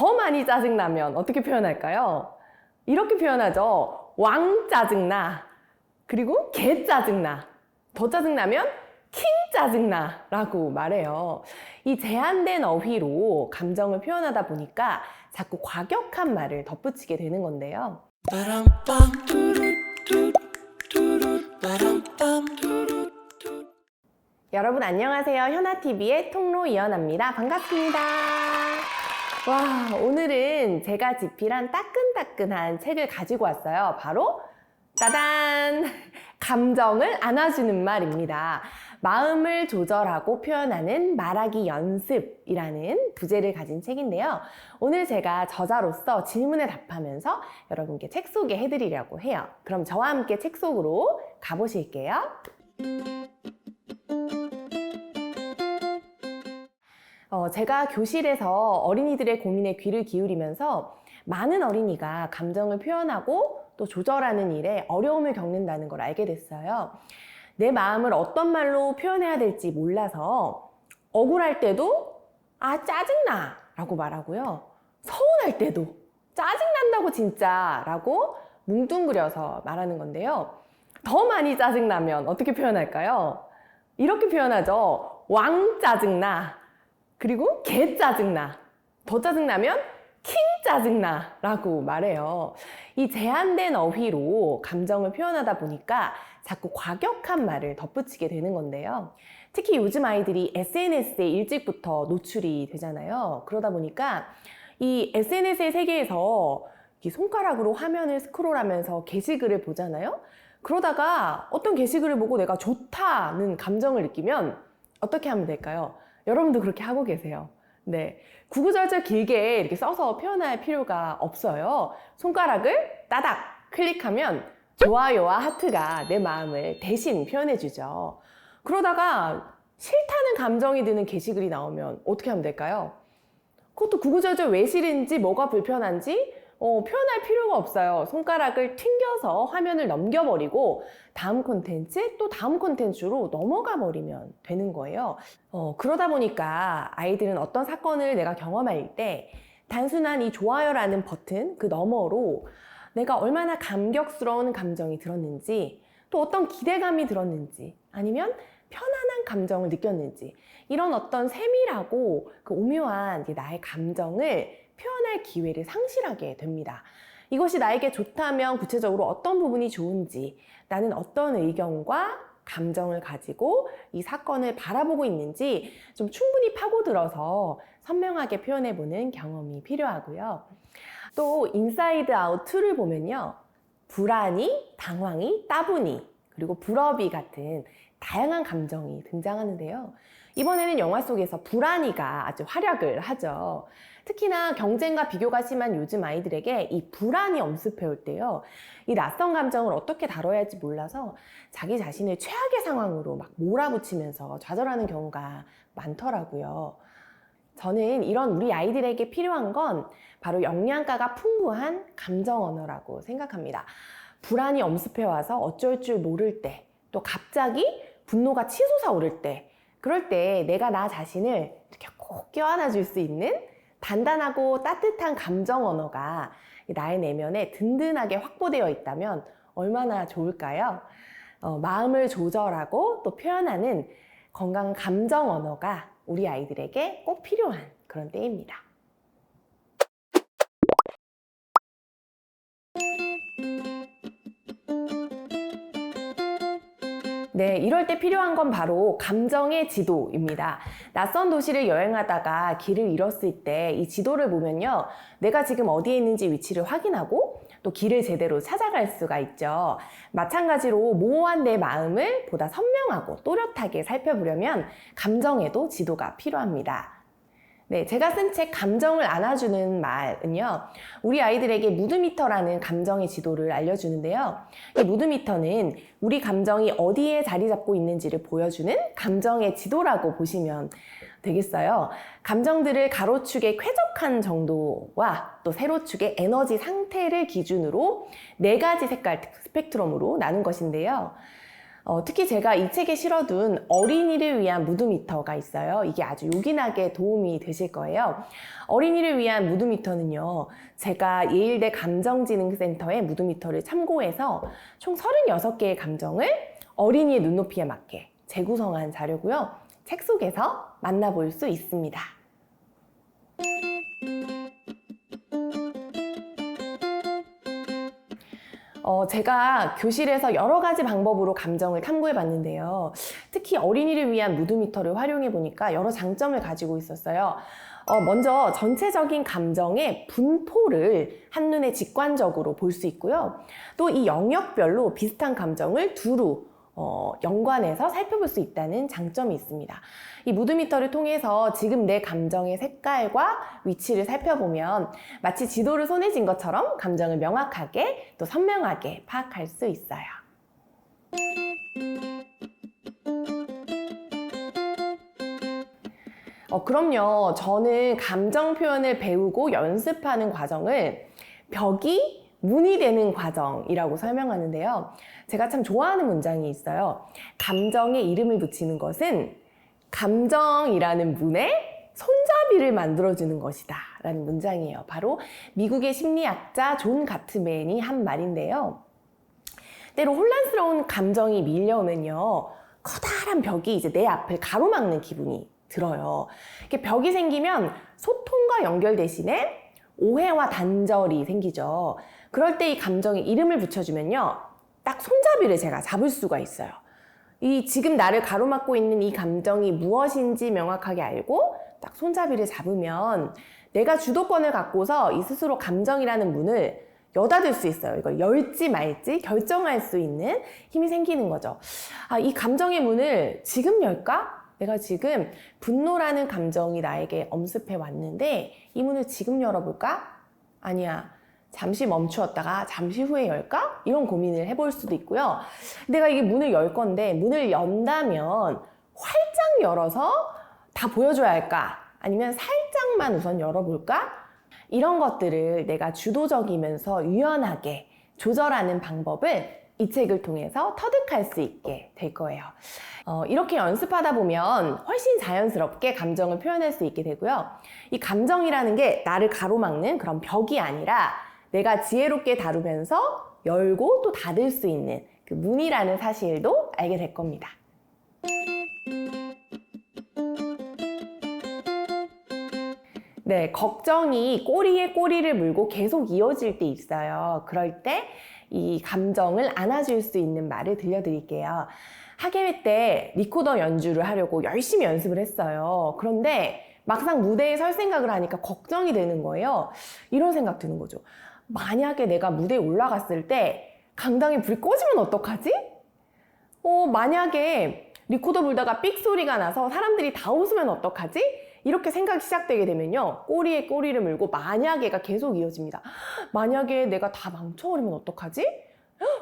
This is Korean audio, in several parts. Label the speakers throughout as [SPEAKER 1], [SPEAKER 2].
[SPEAKER 1] 더 많이 짜증나면 어떻게 표현할까요? 이렇게 표현하죠. 왕 짜증나. 그리고 개 짜증나. 더 짜증나면 킹 짜증나 라고 말해요. 이 제한된 어휘로 감정을 표현하다 보니까 자꾸 과격한 말을 덧붙이게 되는 건데요. 여러분 안녕하세요. 현아TV의 통로 이연아입니다. 반갑습니다. 와, 오늘은 제가 집필한 따끈따끈한 책을 가지고 왔어요. 바로 따단! 감정을 안아주는 말입니다. 마음을 조절하고 표현하는 말하기 연습이라는 부제를 가진 책인데요. 오늘 제가 저자로서 질문에 답하면서 여러분께 책 소개해드리려고 해요. 그럼 저와 함께 책 속으로 가보실게요. 어, 제가 교실에서 어린이들의 고민에 귀를 기울이면서 많은 어린이가 감정을 표현하고 또 조절하는 일에 어려움을 겪는다는 걸 알게 됐어요. 내 마음을 어떤 말로 표현해야 될지 몰라서 억울할 때도 아, 짜증나! 라고 말하고요. 서운할 때도 짜증난다고 진짜! 라고 뭉뚱그려서 말하는 건데요. 더 많이 짜증나면 어떻게 표현할까요? 이렇게 표현하죠. 왕 짜증나. 그리고 개 짜증나. 더 짜증나면 킹 짜증나. 라고 말해요. 이 제한된 어휘로 감정을 표현하다 보니까 자꾸 과격한 말을 덧붙이게 되는 건데요. 특히 요즘 아이들이 SNS에 일찍부터 노출이 되잖아요. 그러다 보니까 이 SNS의 세계에서 이 손가락으로 화면을 스크롤하면서 게시글을 보잖아요. 그러다가 어떤 게시글을 보고 내가 좋다는 감정을 느끼면 어떻게 하면 될까요? 여러분도 그렇게 하고 계세요. 네. 구구절절 길게 이렇게 써서 표현할 필요가 없어요. 손가락을 따닥 클릭하면 좋아요와 하트가 내 마음을 대신 표현해주죠. 그러다가 싫다는 감정이 드는 게시글이 나오면 어떻게 하면 될까요? 그것도 구구절절 왜 싫은지 뭐가 불편한지 어, 표현할 필요가 없어요. 손가락을 튕겨서 화면을 넘겨버리고 다음 콘텐츠 또 다음 콘텐츠로 넘어가 버리면 되는 거예요. 어, 그러다 보니까 아이들은 어떤 사건을 내가 경험할 때 단순한 이 좋아요라는 버튼 그 너머로 내가 얼마나 감격스러운 감정이 들었는지 또 어떤 기대감이 들었는지 아니면 편안한 감정을 느꼈는지 이런 어떤 세밀하고 그 오묘한 이 나의 감정을 표현할 기회를 상실하게 됩니다. 이것이 나에게 좋다면 구체적으로 어떤 부분이 좋은지 나는 어떤 의견과 감정을 가지고 이 사건을 바라보고 있는지 좀 충분히 파고들어서 선명하게 표현해보는 경험이 필요하고요. 또 인사이드 아웃 2를 보면요. 불안이, 당황이, 따분이, 그리고 불업이 같은 다양한 감정이 등장하는데요. 이번에는 영화 속에서 불안이가 아주 활약을 하죠. 특히나 경쟁과 비교가 심한 요즘 아이들에게 이 불안이 엄습해 올 때요. 이 낯선 감정을 어떻게 다뤄야 할지 몰라서 자기 자신을 최악의 상황으로 막 몰아붙이면서 좌절하는 경우가 많더라고요. 저는 이런 우리 아이들에게 필요한 건 바로 영양가가 풍부한 감정 언어라고 생각합니다. 불안이 엄습해 와서 어쩔 줄 모를 때, 또 갑자기 분노가 치솟아 오를 때, 그럴 때 내가 나 자신을 이렇게 꼭 껴안아 줄 수 있는 단단하고 따뜻한 감정 언어가 나의 내면에 든든하게 확보되어 있다면 얼마나 좋을까요? 어, 마음을 조절하고 또 표현하는 건강한 감정 언어가 우리 아이들에게 꼭 필요한 그런 때입니다. 네, 이럴 때 필요한 건 바로 감정의 지도입니다. 낯선 도시를 여행하다가 길을 잃었을 때 이 지도를 보면요. 내가 지금 어디에 있는지 위치를 확인하고 또 길을 제대로 찾아갈 수가 있죠. 마찬가지로 모호한 내 마음을 보다 선명하고 또렷하게 살펴보려면 감정에도 지도가 필요합니다. 네, 제가 쓴 책 감정을 안아주는 말은요, 우리 아이들에게 무드미터라는 감정의 지도를 알려주는데요. 이 무드미터는 우리 감정이 어디에 자리 잡고 있는지를 보여주는 감정의 지도라고 보시면 되겠어요. 감정들을 가로축의 쾌적한 정도와 또 세로축의 에너지 상태를 기준으로 네 가지 색깔 스펙트럼으로 나눈 것인데요. 어, 특히 제가 이 책에 실어둔 어린이를 위한 무드미터가 있어요. 이게 아주 요긴하게 도움이 되실 거예요. 어린이를 위한 무드미터는요, 제가 예일대 감정지능센터의 무드미터를 참고해서 총 36개의 감정을 어린이의 눈높이에 맞게 재구성한 자료고요. 책 속에서 만나볼 수 있습니다. 어, 제가 교실에서 여러 가지 방법으로 감정을 탐구해 봤는데요. 특히 어린이를 위한 무드미터를 활용해 보니까 여러 장점을 가지고 있었어요. 어, 먼저 전체적인 감정의 분포를 한눈에 직관적으로 볼 수 있고요. 또 이 영역별로 비슷한 감정을 두루 어, 연관해서 살펴볼 수 있다는 장점이 있습니다. 이 무드미터를 통해서 지금 내 감정의 색깔과 위치를 살펴보면 마치 지도를 손에 쥔 것처럼 감정을 명확하게 또 선명하게 파악할 수 있어요. 어, 그럼요. 저는 감정 표현을 배우고 연습하는 과정을 벽이 문이 되는 과정이라고 설명하는데요. 제가 참 좋아하는 문장이 있어요. 감정에 이름을 붙이는 것은 감정이라는 문에 손잡이를 만들어주는 것이다. 라는 문장이에요. 바로 미국의 심리학자 존 가트맨이 한 말인데요. 때로 혼란스러운 감정이 밀려오면요. 커다란 벽이 이제 내 앞을 가로막는 기분이 들어요. 이렇게 벽이 생기면 소통과 연결 대신에 오해와 단절이 생기죠. 그럴 때 이 감정에 이름을 붙여주면요. 딱 손잡이를 제가 잡을 수가 있어요. 이 지금 나를 가로막고 있는 이 감정이 무엇인지 명확하게 알고 딱 손잡이를 잡으면 내가 주도권을 갖고서 이 스스로 감정이라는 문을 여닫을 수 있어요. 이걸 열지 말지 결정할 수 있는 힘이 생기는 거죠. 아, 이 감정의 문을 지금 열까? 내가 지금 분노라는 감정이 나에게 엄습해 왔는데 이 문을 지금 열어볼까? 아니야. 잠시 멈추었다가 잠시 후에 열까? 이런 고민을 해볼 수도 있고요. 내가 이게 문을 열 건데 문을 연다면 활짝 열어서 다 보여줘야 할까? 아니면 살짝만 우선 열어볼까? 이런 것들을 내가 주도적이면서 유연하게 조절하는 방법을 이 책을 통해서 터득할 수 있게 될 거예요. 어, 이렇게 연습하다 보면 훨씬 자연스럽게 감정을 표현할 수 있게 되고요. 이 감정이라는 게 나를 가로막는 그런 벽이 아니라 내가 지혜롭게 다루면서 열고 또 닫을 수 있는 그 문이라는 사실도 알게 될 겁니다. 네, 걱정이 꼬리에 꼬리를 물고 계속 이어질 때 있어요. 그럴 때 이 감정을 안아줄 수 있는 말을 들려드릴게요. 학예회 때 리코더 연주를 하려고 열심히 연습을 했어요. 그런데 막상 무대에 설 생각을 하니까 걱정이 되는 거예요. 이런 생각 드는 거죠. 만약에 내가 무대에 올라갔을 때 강당에 불이 꺼지면 어떡하지? 어, 만약에 리코더 불다가 삑 소리가 나서 사람들이 다 웃으면 어떡하지? 이렇게 생각이 시작되게 되면요. 꼬리에 꼬리를 물고 만약에가 계속 이어집니다. 만약에 내가 다 망쳐버리면 어떡하지?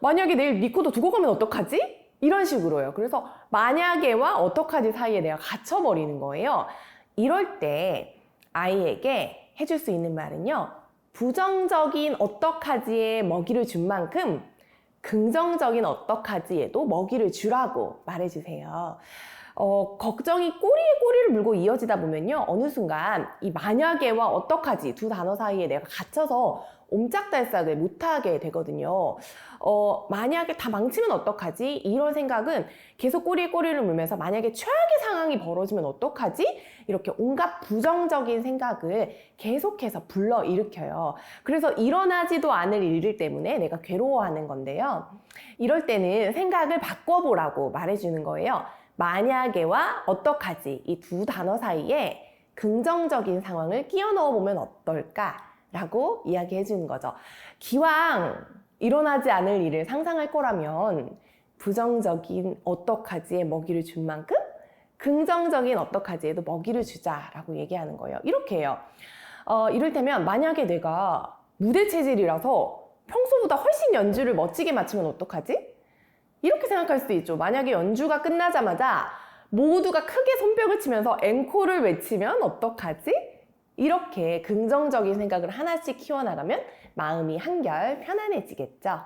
[SPEAKER 1] 만약에 내일 리코더 두고 가면 어떡하지? 이런 식으로요. 그래서 만약에와 어떡하지 사이에 내가 갇혀버리는 거예요. 이럴 때 아이에게 해줄 수 있는 말은요. 부정적인 어떡하지에 먹이를 준 만큼 긍정적인 어떡하지에도 먹이를 주라고 말해주세요. 어, 걱정이 꼬리에 꼬리를 물고 이어지다 보면요. 어느 순간 이 만약에와 어떡하지 두 단어 사이에 내가 갇혀서 옴짝달싹을 못하게 되거든요. 어, 만약에 다 망치면 어떡하지? 이런 생각은 계속 꼬리에 꼬리를 물면서 만약에 최악의 상황이 벌어지면 어떡하지? 이렇게 온갖 부정적인 생각을 계속해서 불러 일으켜요. 그래서 일어나지도 않을 일들 때문에 내가 괴로워하는 건데요. 이럴 때는 생각을 바꿔보라고 말해주는 거예요. 만약에와 어떡하지 이 두 단어 사이에 긍정적인 상황을 끼워 넣어 보면 어떨까 라고 이야기해 주는 거죠. 기왕 일어나지 않을 일을 상상할 거라면 부정적인 어떡하지에 먹이를 준 만큼 긍정적인 어떡하지에도 먹이를 주자라고 얘기하는 거예요. 이렇게 해요. 어, 이를테면 만약에 내가 무대 체질이라서 평소보다 훨씬 연주를 멋지게 마치면 어떡하지? 이렇게 생각할 수도 있죠. 만약에 연주가 끝나자마자 모두가 크게 손뼉을 치면서 앵콜을 외치면 어떡하지? 이렇게 긍정적인 생각을 하나씩 키워나가면 마음이 한결 편안해지겠죠.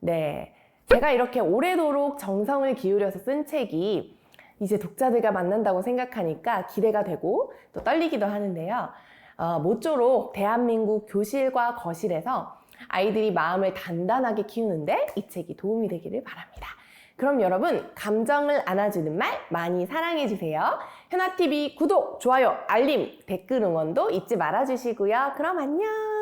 [SPEAKER 1] 네. 제가 이렇게 오래도록 정성을 기울여서 쓴 책이 이제 독자들과 만난다고 생각하니까 기대가 되고 또 떨리기도 하는데요. 어, 모쪼록 대한민국 교실과 거실에서 아이들이 마음을 단단하게 키우는데 이 책이 도움이 되기를 바랍니다. 그럼 여러분, 감정을 안아주는 말 많이 사랑해 주세요. 현아TV 구독, 좋아요, 알림, 댓글 응원도 잊지 말아주시고요. 그럼 안녕!